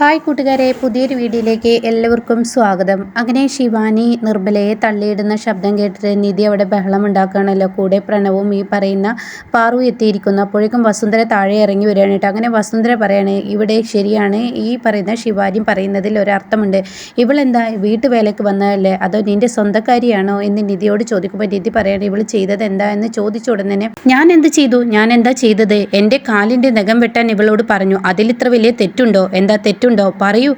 Hi കൂട്ടുകാരെ പുതിയൊരു വീഡിയോയിലേക്ക് എല്ലാവർക്കും സ്വാഗതം. അങ്ങനെ ശിവാനി നിർമ്മലയെ തള്ളിയിടുന്ന ശബ്ദം കേട്ടിട്ട് നിധി അവിടെ ബഹളം ഉണ്ടാക്കുകയാണല്ലോ. കൂടെ പ്രണവും ഈ പറയുന്ന പാറു എത്തിയിരിക്കുന്നു. അപ്പോഴേക്കും വസുന്ധര താഴെ ഇറങ്ങി വരികയാണ് കേട്ടോ. അങ്ങനെ വസുന്ധര പറയാണ് ഇവിടെ ശരിയാണ്. ഈ പറയുന്ന ശിവാനി പറയുന്നതിൽ ഒരർത്ഥമുണ്ട്. ഇവളെന്താ വീട്ടുവേലയ്ക്ക് വന്നതല്ലേ? അതോ നിന്റെ സ്വന്തക്കാരിയാണോ? എന്ന് നിധിയോട് ചോദിക്കുമ്പോൾ നിധി പറയാണ് ഇവൾ ചെയ്തത് എന്താ? എന്ന് ചോദിച്ച തന്നെ ഞാൻ എന്ത് ചെയ്തു? ഞാൻ എന്താ ചെയ്തത്? എന്റെ കാലിന്റെ നഖം വെട്ടാൻ ഇവളോട് പറഞ്ഞു. അതിലിത്ര വലിയ തെറ്റുണ്ടോ? എന്താ തെറ്റുണ്ടോ പറയൂ.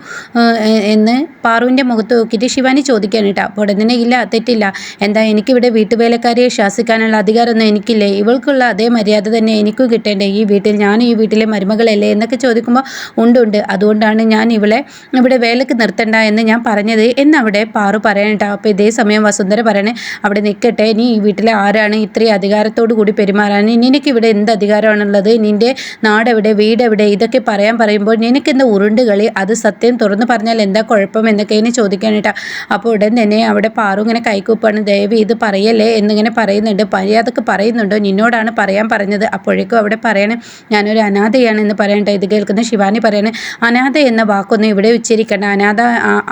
എന്ന് പാറുവിന്റെ മുഖത്ത് നോക്കിയിട്ട് ശിവാനി ചോദിക്കാൻ കേട്ടോ. അപ്പോൾ ഉടനെ ഇല്ല തെറ്റില്ല. എന്താ എനിക്കിവിടെ വീട്ടുവേലക്കാരിയെ ശാസിക്കാനുള്ള അധികാരമൊന്നും എനിക്കില്ലേ? ഇവൾക്കുള്ള അതേ മര്യാദ തന്നെ എനിക്കും കിട്ടേണ്ടേ? ഈ വീട്ടിൽ ഞാൻ ഈ വീട്ടിലെ മരുമകളല്ലേ എന്നൊക്കെ ചോദിക്കുമ്പോൾ ഉണ്ട് ഉണ്ട്. അതുകൊണ്ടാണ് ഞാൻ ഇവളെ ഇവിടെ വേലക്ക് നിർത്തണ്ട എന്ന് ഞാൻ പറഞ്ഞത്. എന്നവിടെ പാറു പറയണട്ടോ അപ്പോൾ ഇതേ സമയം വസുന്ധര പറയണേ അവിടെ നിൽക്കട്ടെ നീ ഈ വീട്ടിലെ ആരാണ്? ഇത്രയും അധികാരത്തോടു കൂടി പെരുമാറാൻ നിനക്ക് ഇവിടെ എന്ത് അധികാരമാണുള്ളത്? നിന്റെ നാടെവിടെ വീടെവിടെ? ഇതൊക്കെ പറയാൻ പറയുമ്പോൾ നിനക്കെന്താ ഉരുണ്ട് കളി അത് സത്യം തുറന്നു പറഞ്ഞാൽ എന്താ കുഴപ്പം എന്നൊക്കെ ഇനി ചോദിക്കാനിട്ടാ അപ്പോൾ ഉടൻ തന്നെ അവിടെ പാറു ഇങ്ങനെ കൈക്കൂപ്പാണ് ദയവ് ഇത് പറയല്ലേ എന്നിങ്ങനെ പറയുന്നുണ്ട്. മര്യാദയ്ക്ക് പറയുന്നുണ്ടോ? നിന്നോടാണ് പറയാൻ പറഞ്ഞത്. അപ്പോഴേക്കും അവിടെ പറയണേ ഞാനൊരു അനാഥയാണ് എന്ന് പറയണ്ടേ ഇത് കേൾക്കുന്ന ശിവാനി പറയണേ അനാഥ എന്ന വാക്കൊന്നും ഇവിടെ ഉച്ചരിക്കണ്ട. അനാഥ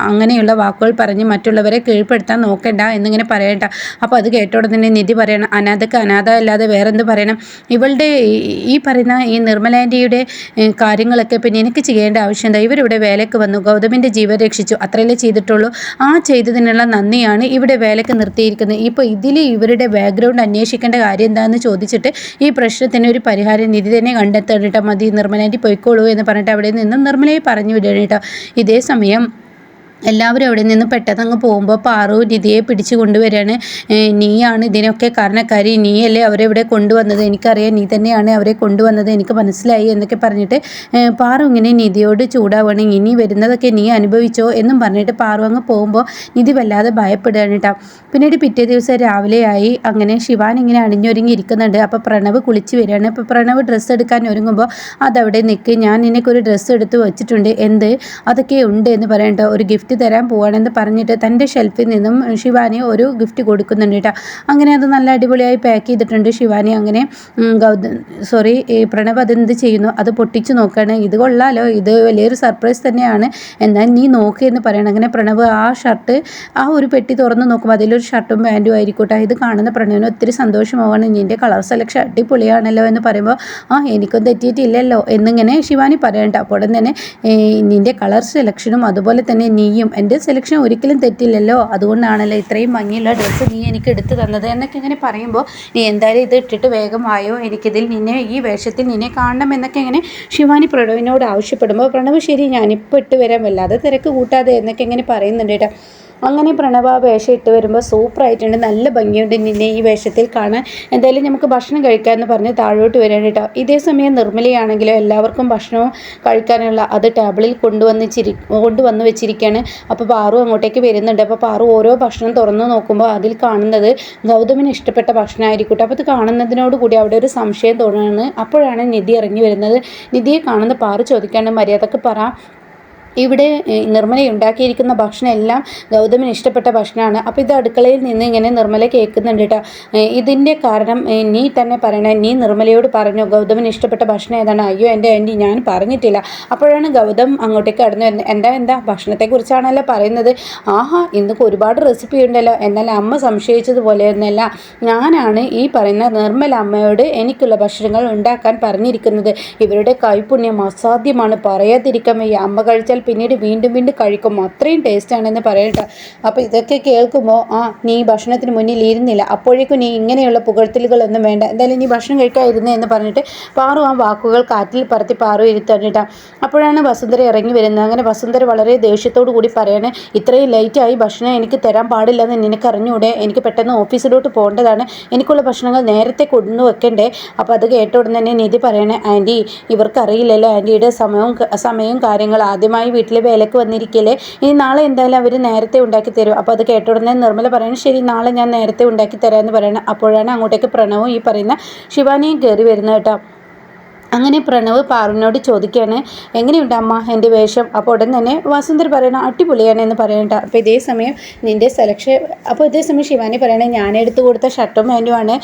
അങ്ങനെയുള്ള വാക്കുകൾ പറഞ്ഞ് മറ്റുള്ളവരെ കീഴ്പ്പെടുത്താൻ നോക്കണ്ട എന്നിങ്ങനെ പറയണ്ട അപ്പോൾ അത് കേട്ടോടെ തന്നെ നിധി പറയണം അനാഥക്ക് അനാഥ അല്ലാതെ വേറെന്ത് പറയണം? ഇവളുടെ ഈ പറയുന്ന ഈ നിർമ്മലാന്റിയുടെ കാര്യങ്ങളൊക്കെ പിന്നെ എനിക്ക് ചെയ്യേണ്ട ആവശ്യം എന്താ? ഇവരിവിടെ വേലയ്ക്ക് വന്നു. ഗൗതമിന്റെ ജീവൻ രക്ഷിച്ചു. അത്രയല്ലേ ചെയ്തിട്ടുള്ളൂ. ആ ചെയ്തതിനുള്ള നന്ദിയാണ് ഇവിടെ വേലയ്ക്ക് നിർത്തിയിരിക്കുന്നത്. ഇപ്പോൾ ഇതിൽ ഇവരുടെ ബാക്ക്ഗ്രൗണ്ട് അന്വേഷിക്കേണ്ട കാര്യം എന്താണെന്ന് ചോദിച്ചിട്ട് ഈ പ്രശ്നത്തിന് ഒരു പരിഹാര നിധി തന്നെ കണ്ടെത്തേണ്ടിട്ടോ മതി നിർമ്മലാന്റി പൊയ്ക്കോളൂ എന്ന് പറഞ്ഞിട്ട് അവിടെ നിന്നും നിർമ്മലയെ പറഞ്ഞു വിടണം ഇതേ സമയം എല്ലാവരും അവിടെ നിന്ന് പെട്ടെന്ന് അങ്ങ് പോകുമ്പോൾ പാറു നിധിയെ പിടിച്ചു കൊണ്ടുവരികയാണ് നീയാണ് ഇതിനൊക്കെ കാരണക്കാരി. നീയല്ലേ അവരെ ഇവിടെ കൊണ്ടുവന്നത്? എനിക്കറിയാം നീ തന്നെയാണ് അവരെ കൊണ്ടുവന്നത്. എനിക്ക് മനസ്സിലായി എന്നൊക്കെ പറഞ്ഞിട്ട് പാറു ഇങ്ങനെ നിധിയോട് ചൂടാവണം. ഇനി വരുന്നതൊക്കെ നീ അനുഭവിച്ചോ എന്നും പറഞ്ഞിട്ട് പാറു അങ്ങ് പോകുമ്പോൾ നിധി വല്ലാതെ ഭയപ്പെടുകയാണ് കേട്ടോ പിന്നീട് പിറ്റേ ദിവസം രാവിലെയായി. അങ്ങനെ ശിവാൻ ഇങ്ങനെ അണിഞ്ഞൊരുങ്ങി ഇരിക്കുന്നുണ്ട്. അപ്പോൾ പ്രണവ് കുളിച്ച് വരികയാണ്. അപ്പോൾ പ്രണവ് ഡ്രസ്സ് എടുക്കാൻ ഒരുങ്ങുമ്പോൾ അതവിടെ നിൽക്ക് ഞാൻ നിനക്കൊരു ഡ്രസ്സ് എടുത്ത് വെച്ചിട്ടുണ്ട്. എന്ത്? അതൊക്കെ ഉണ്ട് എന്ന് പറയണ്ട ഒരു ഗിഫ്റ്റ് ഗിഫ്റ്റ് തരാൻ പോവാണെന്ന് പറഞ്ഞിട്ട് തന്റെ ഷെൽഫിൽ നിന്നും ശിവാനി ഒരു ഗിഫ്റ്റ് കൊടുക്കുന്നുണ്ട് കേട്ടോ. അങ്ങനെ അത് നല്ല അടിപൊളിയായി പാക്ക് ചെയ്തിട്ടുണ്ട്. ശിവാനി അങ്ങനെ ഗൗതം സോറി പ്രണവ് അതെന്ത് ചെയ്യുന്നു? അത് പൊട്ടിച്ച് നോക്കുകയാണ് ഇത് കൊള്ളാലോ. ഇത് വലിയൊരു സർപ്രൈസ് തന്നെയാണ്. എന്നാൽ നീ നോക്ക് എന്ന് പറയണം. അങ്ങനെ പ്രണവ് ആ ഷർട്ട് ആ ഒരു പെട്ടി തുറന്ന് നോക്കുമ്പോൾ അതിലൊരു ഷർട്ടും പാന്റും ആയിരിക്കട്ടെ. ഇത് കാണുന്ന പ്രണവിന് ഒത്തിരി സന്തോഷമാവാണ്. നിന്റെ കളർ സെലക്ഷൻ അടിപൊളിയാണല്ലോ എന്ന് പറയുമ്പോൾ ആ എനിക്കും തെറ്റിയിട്ടില്ലല്ലോ എന്നിങ്ങനെ ശിവാനി പറയണ്ട അപ്പോൾ തന്നെ നിന്റെ കളർ സെലക്ഷനും അതുപോലെ തന്നെ നീയും നീയും എന്റെ സെലക്ഷൻ ഒരിക്കലും തെറ്റില്ലല്ലോ. അതുകൊണ്ടാണല്ലോ ഇത്രയും ഭംഗിയുള്ള ഡ്രസ്സ് നീ എനിക്ക് എടുത്തു തന്നത് എന്നൊക്കെ ഇങ്ങനെ പറയുമ്പോൾ നീ എന്തായാലും ഇത് ഇട്ടിട്ട് വേഗം വായോ? എനിക്കിതിൽ നിന്നെ ഈ വേഷത്തിൽ നിന്നെ കാണണം എന്നൊക്കെ ഇങ്ങനെ ശിവാനി പ്രണവിനോട് ആവശ്യപ്പെടുമ്പോൾ പ്രണവ് ശരി ഞാനിപ്പോൾ ഇട്ട് വരാൻ വല്ലാതെ തിരക്ക് കൂട്ടാതെ എന്നൊക്കെ ഇങ്ങനെ പറയുന്നുണ്ട് കേട്ടോ. അങ്ങനെ പ്രണവ വേഷം ഇട്ട് വരുമ്പോൾ സൂപ്പറായിട്ടുണ്ട് നല്ല ഭംഗിയുണ്ട് നിന്നെ ഈ വേഷത്തിൽ കാണാൻ. എന്തായാലും നമുക്ക് ഭക്ഷണം കഴിക്കാമെന്ന് പറഞ്ഞ് താഴോട്ട് വരാൻ കേട്ടോ. ഇതേ സമയം നിർമ്മലയാണെങ്കിലും എല്ലാവർക്കും ഭക്ഷണവും കഴിക്കാനുള്ള അത് ടേബിളിൽ കൊണ്ടുവന്ന് ചിരി കൊണ്ടുവന്ന് വെച്ചിരിക്കുകയാണ് അപ്പോൾ പാറു അങ്ങോട്ടേക്ക് വരുന്നുണ്ട്. അപ്പോൾ പാറു ഓരോ ഭക്ഷണം തുറന്നു നോക്കുമ്പോൾ അതിൽ കാണുന്നത് ഗൗതമിന് ഇഷ്ടപ്പെട്ട ഭക്ഷണമായിരിക്കട്ടെ അപ്പോൾ അത് കാണുന്നതിനോട് കൂടി അവിടെ ഒരു സംശയം തോന്നുകയാണ് അപ്പോഴാണ് നിധി ഇറങ്ങി വരുന്നത്. നിധിയെ കാണുന്ന പാറു ചോദിക്കാണ്ട് മര്യാദയ്ക്ക് പറ. ഇവിടെ നിർമ്മല ഉണ്ടാക്കിയിരിക്കുന്ന ഭക്ഷണം എല്ലാം ഗൗതമിന് ഇഷ്ടപ്പെട്ട ഭക്ഷണമാണ്. അപ്പോൾ ഇത് അടുക്കളയിൽ നിന്ന് ഇങ്ങനെ നിർമ്മല കേൾക്കുന്നുണ്ട് കേട്ടോ. ഇതിന്റെ കാരണം നീ തന്നെ പറയണേ നീ നിർമ്മലയോട് പറഞ്ഞു ഗൗതമിന് ഇഷ്ടപ്പെട്ട ഭക്ഷണം ഏതാണ്? അയ്യോ എന്റെ ആന്റി ഞാൻ പറഞ്ഞിട്ടില്ല. അപ്പോഴാണ് ഗൗതം അങ്ങോട്ടേക്ക് കടന്നു വരുന്നത്. എന്താ എന്താ? ഭക്ഷണത്തെക്കുറിച്ചാണല്ലോ പറയുന്നത്. ആഹാ ഇന്നൊക്കെ ഒരുപാട് റെസിപ്പി ഉണ്ടല്ലോ. എന്നാൽ അമ്മ സംശയിച്ചതുപോലെയൊന്നല്ല ഞാനാണ് ഈ പറയുന്ന നിർമ്മല അമ്മയോട് എനിക്കുള്ള ഭക്ഷണങ്ങൾ ഉണ്ടാക്കാൻ പറഞ്ഞിരിക്കുന്നത്. ഇവരുടെ കൈപുണ്യം അസാധ്യമാണ്. പറയാതിരിക്കാൻ വയ്യ. അമ്മ കഴിച്ചാൽ പിന്നീട് വീണ്ടും വീണ്ടും കഴിക്കും. അത്രയും ടേസ്റ്റാണെന്ന് പറയട്ടെ. അപ്പോൾ ഇതൊക്കെ കേൾക്കുമ്പോൾ ആ നീ ഭക്ഷണത്തിന് മുന്നിൽ ഇരുന്നില്ല. അപ്പോഴേക്കും നീ ഇങ്ങനെയുള്ള പുകഴ്ത്തലുകളൊന്നും വേണ്ട. എന്തായാലും നീ ഭക്ഷണം കഴിക്കാതിരുന്നേ എന്ന് പറഞ്ഞിട്ട് പാറു ആ വാക്കുകൾ കാറ്റിൽ പറത്തി പാറു ഇരുത്തണ്ടിട്ടാ അപ്പോഴാണ് വസുന്ധര ഇറങ്ങി വരുന്നത്. അങ്ങനെ വസുന്ധര വളരെ ദേഷ്യത്തോടു കൂടി പറയാണ് ഇത്രയും ലേറ്റായി ഭക്ഷണം എനിക്ക് തരാൻ പാടില്ലെന്ന് നിനക്ക് അറിഞ്ഞൂടെ? എനിക്ക് പെട്ടെന്ന് ഓഫീസിലോട്ട് പോകേണ്ടതാണ്. എനിക്കുള്ള ഭക്ഷണങ്ങൾ നേരത്തെ കൊണ്ടു വെക്കണ്ടേ? അപ്പോൾ അത് കേട്ട തന്നെ നിധി പറയണേ ആന്റി ഇവർക്കറിയില്ലല്ലോ. ആന്റിയുടെ സമയവും സമയവും കാര്യങ്ങൾ ആദ്യമായി വീട്ടിൽ വേലക്ക് വന്നിരിക്കല്ലേ ഇനി നാളെ എന്തായാലും അവർ നേരത്തെ ഉണ്ടാക്കി തരും. അപ്പോൾ അത് കേട്ട ഉടനെ നിർമ്മല പറയണം ശരി നാളെ ഞാൻ നേരത്തെ ഉണ്ടാക്കി തരാമെന്ന് പറയണം. അപ്പോഴാണ് അങ്ങോട്ടേക്ക് പ്രണവും ഈ പറയുന്ന ശിവാനിയും കയറി വരുന്നത് കേട്ടോ. അങ്ങനെ പ്രണവ് പാറുവിനോട് ചോദിക്കുകയാണ് എങ്ങനെയുണ്ട് അമ്മ? എന്റെ വേഷം? അപ്പോൾ ഉടൻ തന്നെ വാസുന്ദർ പറയണം അടിപൊളിയാണ് എന്ന് പറയണ്ട അപ്പോൾ ഇതേ സമയം നിന്റെ സെലക്ഷൻ അപ്പോൾ ഇതേ സമയം ശിവാനി പറയണേ ഞാൻ എടുത്തു കൊടുത്ത ഷർട്ടും വേണ്ടിയുമാണ്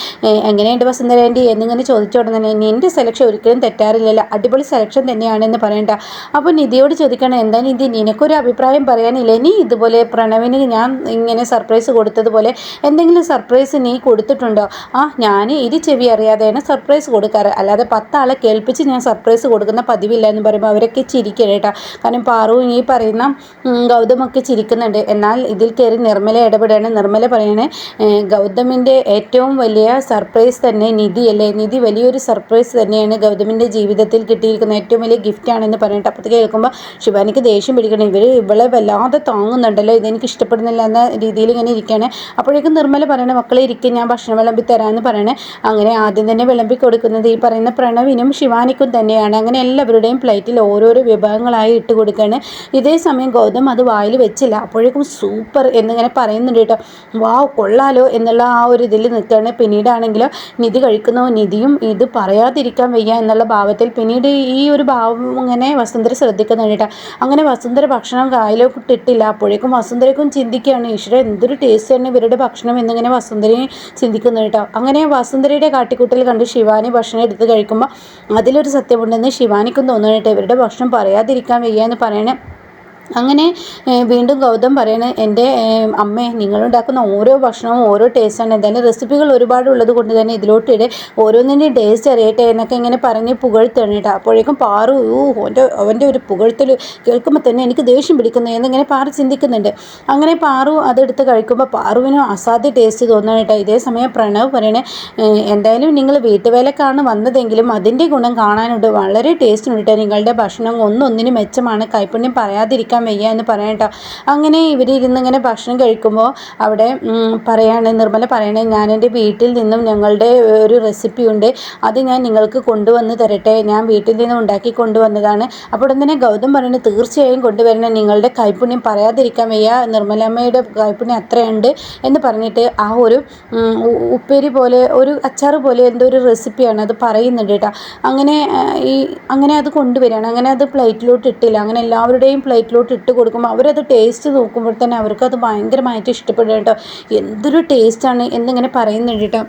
എങ്ങനെയുണ്ട് വസുന്ധര ആന്റി എന്നിങ്ങനെ ചോദിച്ച തന്നെ നിന്റെ സെലക്ഷൻ ഒരിക്കലും തെറ്റാറില്ലല്ലോ. അടിപൊളി സെലക്ഷൻ തന്നെയാണെന്ന് പറയണ്ട. അപ്പോൾ നിധിയോട് ചോദിക്കണം എന്താ നിധി? നിനക്കൊരു അഭിപ്രായം പറയാനില്ലേ? നീ ഇതുപോലെ പ്രണവിന് ഞാൻ ഇങ്ങനെ സർപ്രൈസ് കൊടുത്തതുപോലെ എന്തെങ്കിലും സർപ്രൈസ് നീ കൊടുത്തിട്ടുണ്ടോ? ആ ഞാൻ ഇരു ചെവി അറിയാതെയാണ് സർപ്രൈസ് കൊടുക്കാറ്. അല്ലാതെ പത്താളെ കേൾപ്പിച്ച് ഞാൻ സർപ്രൈസ് കൊടുക്കുന്ന പതിവില്ല എന്ന് പറയുമ്പോൾ അവരൊക്കെ ചിരിക്കണം കേട്ടോ കാരണം പാറുവും ഈ പറയുന്ന ഗൗതമൊക്കെ ചിരിക്കുന്നുണ്ട്. എന്നാൽ ഇതിൽ കയറി നിർമ്മല ഇടപെടുകയാണ്. നിർമ്മല പറയണേ ഗൗതമിന്റെ ഏറ്റവും വലിയ സർപ്രൈസ് തന്നെ നിധിയല്ലേ? നിധി വലിയൊരു സർപ്രൈസ് തന്നെയാണ് ഗൗതമിന്റെ ജീവിതത്തിൽ കിട്ടിയിരിക്കുന്ന ഏറ്റവും വലിയ ഗിഫ്റ്റാണെന്ന് പറഞ്ഞിട്ട് അപ്പോഴത്തേക്ക് കേൾക്കുമ്പോൾ ശിവാനിക്ക് ദേഷ്യം പിടിക്കണം. ഇവർ ഇവളെ വല്ലാതെ താങ്ങുന്നുണ്ടല്ലോ. ഇതെനിക്ക് ഇഷ്ടപ്പെടുന്നില്ല എന്ന രീതിയിൽ ഇങ്ങനെ ഇരിക്കുകയാണ് അപ്പോഴേക്കും നിർമ്മല പറയണേ മക്കളെ ഇരിക്കും. ഞാൻ ഭക്ഷണം വിളമ്പി തരാമെന്ന് പറയണേ. അങ്ങനെ ആദ്യം തന്നെ വിളമ്പി കൊടുക്കുന്നത് ഈ പറയുന്ന പ്രണവിനും ശിവാനിക്കും തന്നെയാണ്. അങ്ങനെ എല്ലാവരുടെയും പ്ലേറ്റിൽ ഓരോരോ വിഭവങ്ങളായി ഇട്ട് കൊടുക്കുകയാണ് ഇതേ സമയം ഗൗതം അത് വായിൽ വെച്ചില്ല. അപ്പോഴേക്കും സൂപ്പർ എന്നിങ്ങനെ പറയുന്നുണ്ട് കേട്ടോ. വാവ് കൊള്ളാലോ എന്നുള്ള ആ ഒരു ഇതിൽ നിൽക്കുകയാണ്. പിന്നീടാണെങ്കിലോ നിധി കഴിക്കുന്നു. നിധിയും ഇത് പറയാതിരിക്കാൻ വയ്യ എന്നുള്ള ഭാവത്തിൽ പിന്നീട് ഈ ഒരു ഭാവം ഇങ്ങനെ വസുന്ധര ശ്രദ്ധിക്കുന്നുണ്ട് കേട്ടോ. അങ്ങനെ വസുന്ധര ഭക്ഷണം കായലോട്ട് ഇട്ടില്ല അപ്പോഴേക്കും വസുന്ധരക്കും ചിന്തിക്കുകയാണ് ഈശ്വര എന്തൊരു ടേസ്റ്റ് തന്നെ ഇവരുടെ ഭക്ഷണം എന്നിങ്ങനെ വസുന്ധരയെ ചിന്തിക്കുന്നു കേട്ടോ. അങ്ങനെ വസുന്ധരയുടെ കാട്ടിക്കൂട്ടൽ കണ്ട് ശിവാനി ഭക്ഷണം എടുത്ത് കഴിക്കുമ്പോൾ അതിലൊരു സത്യമുണ്ടെന്ന് ശിവാനിക്കും തോന്നുന്നു ഇവരുടെ ഭക്ഷണം പറയാതിരിക്കാൻ വയ്യ എന്ന് പറയണേ. അങ്ങനെ വീണ്ടും ഗൗതം പറയണേ എന്റെ അമ്മേ നിങ്ങളുണ്ടാക്കുന്ന ഓരോ ഭക്ഷണവും ഓരോ ടേസ്റ്റാണ് എന്തായാലും റെസിപ്പികൾ ഒരുപാട് ഉള്ളത് കൊണ്ട് തന്നെ ഇതിലോട്ടിടെ ഓരോന്നിന്റെയും ടേസ്റ്റ് അറിയട്ടെ എന്നൊക്കെ ഇങ്ങനെ പറഞ്ഞ് പുകഴ്ത്താണ് കേട്ടോ. അപ്പോഴേക്കും പാറു ഓന്റെ അവന്റെ അവന്റെ ഒരു പുകഴ്ത്തൽ കേൾക്കുമ്പോൾ തന്നെ എനിക്ക് ദേഷ്യം പിടിക്കുന്നു എന്നിങ്ങനെ പാറു ചിന്തിക്കുന്നുണ്ട്. അങ്ങനെ പാറു അതെടുത്ത് കഴിക്കുമ്പോൾ പാറുവിനും അസാധ്യ ടേസ്റ്റ് തോന്നണം കേട്ടോ. ഇതേ സമയം പ്രണവ് പറയണേ എന്തായാലും നിങ്ങൾ വീട്ടുവേലക്കാണ് വന്നതെങ്കിലും അതിന്റെ ഗുണം കാണാനുണ്ട്. വളരെ ടേസ്റ്റ് ഉണ്ട് കേട്ടോ. നിങ്ങളുടെ ഭക്ഷണം ഒന്നൊന്നിനും മെച്ചമാണ്. കൈപ്പുണ്യം പറയാതിരിക്കാൻ കഴിക്കാൻ വയ്യ എന്ന് പറയാം കേട്ടോ. അങ്ങനെ ഇവരിരുന്ന് ഇങ്ങനെ ഭക്ഷണം കഴിക്കുമ്പോൾ അവിടെ പറയാണ് നിർമ്മല പറയണേ ഞാൻ എന്റെ വീട്ടിൽ നിന്നും ഞങ്ങളുടെ ഒരു റെസിപ്പി ഉണ്ട്. അത് ഞാൻ നിങ്ങൾക്ക് കൊണ്ടുവന്ന് തരട്ടെ. ഞാൻ വീട്ടിൽ നിന്നും ഉണ്ടാക്കി കൊണ്ടുവന്നതാണ്. അപ്പോൾ തന്നെ ഗൗതം പറയുന്നത് തീർച്ചയായും കൊണ്ടുവരണം. നിങ്ങളുടെ കൈപ്പുണ്യം പറയാതിരിക്കാൻ വയ്യ. നിർമ്മലമ്മയുടെ കൈപ്പുണ്യം അത്രയുണ്ട് എന്ന് പറഞ്ഞിട്ട് ആ ഒരു ഉപ്പേരി പോലെ ഒരു അച്ചാർ പോലെ എന്തോ ഒരു റെസിപ്പിയാണ് അത് പറയുന്നുണ്ട് കേട്ടോ. അങ്ങനെ ഈ അങ്ങനെ അത് കൊണ്ടുവരികയാണ്. അങ്ങനെ അത് പ്ലേറ്റിലോട്ട് ഇട്ടില്ല. അങ്ങനെ എല്ലാവരുടെയും പ്ലേറ്റിലോട്ട് അതിലോട്ട് ഇട്ട് കൊടുക്കുമ്പോൾ അവരത് ടേസ്റ്റ് നോക്കുമ്പോൾ തന്നെ അവർക്കത് ഭയങ്കരമായിട്ട് ഇഷ്ടപ്പെടും കേട്ടോ. എന്തൊരു ടേസ്റ്റാണ് എന്നിങ്ങനെ പറയുന്നുണ്ട് കേട്ടോ.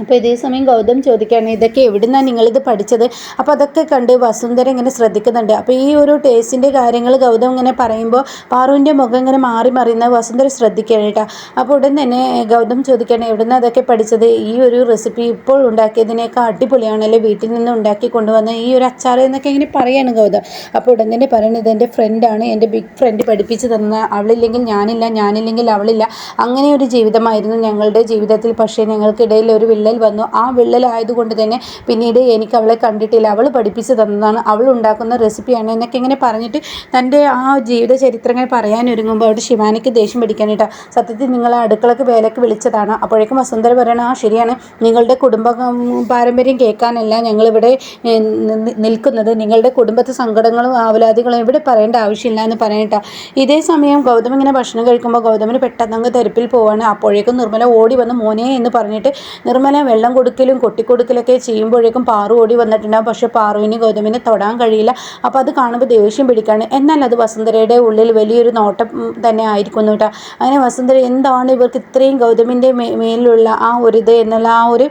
അപ്പോൾ ഇതേ സമയം ഗൗതം ചോദിക്കുകയാണ് ഇതൊക്കെ എവിടുന്നാണ് നിങ്ങളിത് പഠിച്ചത്? അപ്പോൾ അതൊക്കെ കണ്ട് വസുന്ധര ഇങ്ങനെ ശ്രദ്ധിക്കുന്നുണ്ട്. അപ്പോൾ ഈ ഒരു ടേസ്റ്റിന്റെ കാര്യങ്ങൾ ഗൗതം ഇങ്ങനെ പറയുമ്പോൾ പാറുവിന്റെ മുഖം ഇങ്ങനെ മാറി മറിയുന്ന വസുന്ധര ശ്രദ്ധിക്കുകയാണ് കേട്ടോ. അപ്പോൾ ഉടൻ തന്നെ ഗൗതം ചോദിക്കുകയാണ് എവിടുന്ന് അതൊക്കെ പഠിച്ചത്? ഈ ഒരു റെസിപ്പി ഇപ്പോൾ ഉണ്ടാക്കിയതിനേക്കാൾ അടിപൊളിയാണല്ലോ? വീട്ടിൽ നിന്ന് ഉണ്ടാക്കി കൊണ്ടുവന്ന ഈ ഒരു അച്ചാർ എന്നൊക്കെ ഇങ്ങനെ പറയാണ് ഗൗതം. അപ്പോൾ ഉടൻ തന്നെ പറയുന്നത് എന്റെ ഫ്രണ്ടാണ് എന്റെ ബിഗ് ഫ്രണ്ട് പഠിപ്പിച്ച് തന്ന അവളില്ലെങ്കിൽ ഞാനില്ല ഞാനില്ലെങ്കിൽ അവളില്ല. അങ്ങനെ ഒരു ജീവിതമായിരുന്നു ഞങ്ങളുടെ ജീവിതത്തിൽ. പക്ഷേ ഞങ്ങൾക്കിടയിൽ ഒരു വിള്ളൽ വന്നു. ആ വിള്ളലായതുകൊണ്ട് തന്നെ പിന്നീട് എനിക്ക് അവളെ കണ്ടിട്ടില്ല. അവൾ പഠിപ്പിച്ച് തന്നതാണ്. അവൾ ഉണ്ടാക്കുന്ന റെസിപ്പിയാണ് എന്നൊക്കെ ഇങ്ങനെ പറഞ്ഞിട്ട് തന്റെ ആ ജീവിത ചരിത്രങ്ങൾ പറയാനൊരുങ്ങുമ്പോൾ അവിടെ ശിവാനിക്ക് ദേഷ്യം പിടിക്കാനായിട്ട് സത്യത്തിൽ നിങ്ങളെ അടുക്കളക്ക് വേലക്ക് വിളിച്ചതാണ്. അപ്പോഴേക്കും വസുന്ധര പറയണം ആ ശരിയാണ്. നിങ്ങളുടെ കുടുംബ പാരമ്പര്യം കേൾക്കാനല്ല ഞങ്ങളിവിടെ നിൽക്കുന്നത്. നിങ്ങളുടെ കുടുംബത്തെ സങ്കടങ്ങളും ആവലാദികളും ഇവിടെ പറയേണ്ട ആവശ്യമില്ല എന്ന് പറയണ്ട ഇതേ സമയം ഗൗതമ ഇങ്ങനെ ഭക്ഷണം കഴിക്കുമ്പോൾ ഗൗതമിന് പെട്ടെന്ന് അങ്ങ് തെരപ്പിൽ പോവാണ്. അപ്പോഴേക്കും നിർമ്മല ഓടി വന്ന് മോനെ എന്ന് പറഞ്ഞിട്ട് നിർമ്മല അങ്ങനെ വെള്ളം കൊടുക്കലും കൊട്ടിക്കൊടുക്കലൊക്കെ ചെയ്യുമ്പോഴേക്കും പാറു ഓടി വന്നിട്ടുണ്ടാകും പക്ഷെ പാറുവിന് ഗൗതമിനെ തൊടാൻ കഴിയില്ല. അപ്പോൾ അത് കാണുമ്പോൾ ദേഷ്യം പിടിക്കാണ്. എന്നാൽ അത് വസുന്ധരയുടെ ഉള്ളിൽ വലിയൊരു നോട്ടം തന്നെ ആയിരിക്കുന്നു കേട്ടോ. അങ്ങനെ വസുന്ധര എന്താണ് ഇവർക്ക് ഇത്രയും ഗൗതമിന്റെ മേലിലുള്ള ആ ഒരു ഇത് എന്നുള്ള ആ ഒരു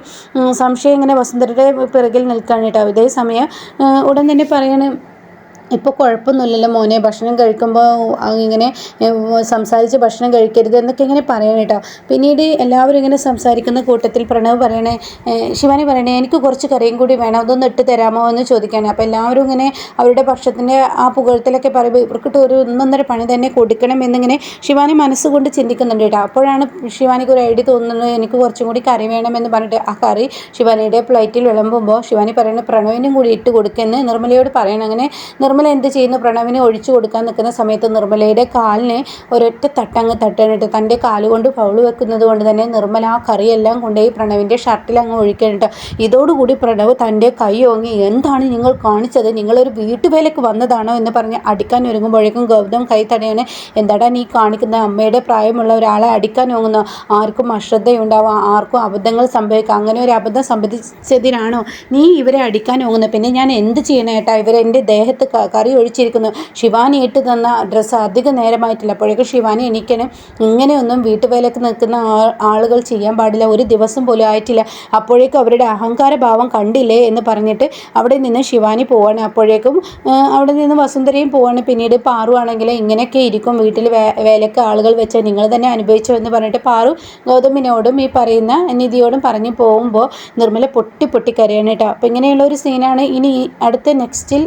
സംശയം ഇങ്ങനെ വസുന്ധരയുടെ പിറകിൽ നിൽക്കുകയാണ് കേട്ടോ. അതേസമയം ഉടൻ തന്നെ പറയണ ഇപ്പോൾ കുഴപ്പമൊന്നുമില്ലല്ലോ മോനെ. ഭക്ഷണം കഴിക്കുമ്പോൾ ഇങ്ങനെ സംസാരിച്ച് ഭക്ഷണം കഴിക്കരുത് എന്നൊക്കെ ഇങ്ങനെ പറയണം കേട്ടോ. പിന്നീട് എല്ലാവരും ഇങ്ങനെ സംസാരിക്കുന്ന കൂട്ടത്തിൽ പ്രണവ് പറയണേ ശിവാനി പറയണേ എനിക്ക് കുറച്ച് കറിയും കൂടി വേണം അതൊന്ന് ഇട്ട് തരാമോ? എന്ന് ചോദിക്കുകയാണ് അപ്പോൾ എല്ലാവരും ഇങ്ങനെ അവരുടെ ഭക്ഷണത്തിന്റെ ആ പുകഴത്തിലൊക്കെ പറയുമ്പോൾ ഇവർക്കിട്ട് ഒരു ഒന്നൊന്നര പണി തന്നെ കൊടുക്കണം എന്നിങ്ങനെ ശിവാനി മനസ്സുകൊണ്ട് ചിന്തിക്കുന്നുണ്ട് കേട്ടോ. അപ്പോഴാണ് ശിവാനിക്ക് ഒരു ഐഡിയ തോന്നുന്നത് എനിക്ക് കുറച്ചും കൂടി കറി എന്ന് പറഞ്ഞിട്ട് ആ കറി ശിവാനിയുടെ പ്ലേറ്റിൽ വിളമ്പുമ്പോൾ ശിവാനി പറയുന്നത് പ്രണവിനും കൂടി ഇട്ട് കൊടുക്കുമെന്ന് നിർമ്മലയോട് പറയണം. അങ്ങനെ നിർമ്മല നിർമ്മല എന്ത് ചെയ്യുന്നു? പ്രണവിനെ ഒഴിച്ചു കൊടുക്കാൻ നിൽക്കുന്ന സമയത്ത് നിർമ്മലയുടെ കാലിന് ഒരൊറ്റ തട്ടങ്ങ് തട്ടണിട്ട്. തന്റെ കാലുകൊണ്ട് ഫൗൾ വെക്കുന്നത് കൊണ്ട് തന്നെ നിർമ്മല ആ കറിയെല്ലാം കൊണ്ടുപോയി പ്രണവിന്റെ ഷർട്ടിൽ അങ്ങ് ഒഴിക്കണിട്ട്. ഇതോടുകൂടി പ്രണവ് തന്റെ കൈ ഓങ്ങി എന്താണ് നിങ്ങൾ കാണിച്ചത്? നിങ്ങളൊരു വീട്ടുവേലയ്ക്ക് വന്നതാണോ? എന്ന് പറഞ്ഞ് അടിക്കാൻ ഒരുങ്ങുമ്പോഴേക്കും ഗൗതം കൈ തടയാണ് എന്താടാ നീ കാണിക്കുന്ന? അമ്മയുടെ പ്രായമുള്ള ഒരാളെ അടിക്കാൻ ഓങ്ങുന്ന? ആർക്കും അശ്രദ്ധയുണ്ടാവാം ആർക്കും അബദ്ധങ്ങൾ സംഭവിക്കാം. അങ്ങനെ ഒരു അബദ്ധം സംഭവിച്ചതിനാണോ നീ ഇവരെ അടിക്കാൻ ഓങ്ങുന്നത്? പിന്നെ ഞാൻ എന്ത് ചെയ്യണം ഇവരെ എന്റെ ദേഹത്ത് കറി ഒഴിച്ചിരിക്കുന്നു. ശിവാനി ഇട്ട് തന്ന ഡ്രസ്സ് അധിക നേരമായിട്ടില്ല. അപ്പോഴേക്കും ശിവാനി എനിക്കനെ ഇങ്ങനെയൊന്നും വീട്ടുവേലക്ക് നിൽക്കുന്ന ആളുകൾ ചെയ്യാൻ പാടില്ല. ഒരു ദിവസം പോലും ആയിട്ടില്ല. അപ്പോഴേക്കും അവരുടെ അഹങ്കാര ഭാവം കണ്ടില്ലേ എന്ന് പറഞ്ഞിട്ട് അവിടെ നിന്ന് ശിവാനി പോവാണ്. അപ്പോഴേക്കും അവിടെ നിന്ന് വസുന്ധരയും പോവാണ്. പിന്നീട് പാറു ആണെങ്കിൽ ഇങ്ങനെയൊക്കെ ഇരിക്കും. വീട്ടിൽ വേലക്ക് ആളുകൾ വെച്ച് നിങ്ങൾ തന്നെ അനുഭവിച്ചു എന്ന് പറഞ്ഞിട്ട് പാറു ഗൗതമിനോടും ഈ പറയുന്ന നിധിയോടും പറഞ്ഞു പോകുമ്പോൾ നിർമ്മല പൊട്ടി പൊട്ടി കരയാണ് കേട്ടോ. അപ്പോൾ ഇങ്ങനെയുള്ള ഒരു സീനാണ് ഇനി അടുത്ത നെക്സ്റ്റിൽ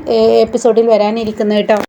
എപ്പിസോഡിൽ വരാനിരിക്കുന്നത് കേട്ടോ.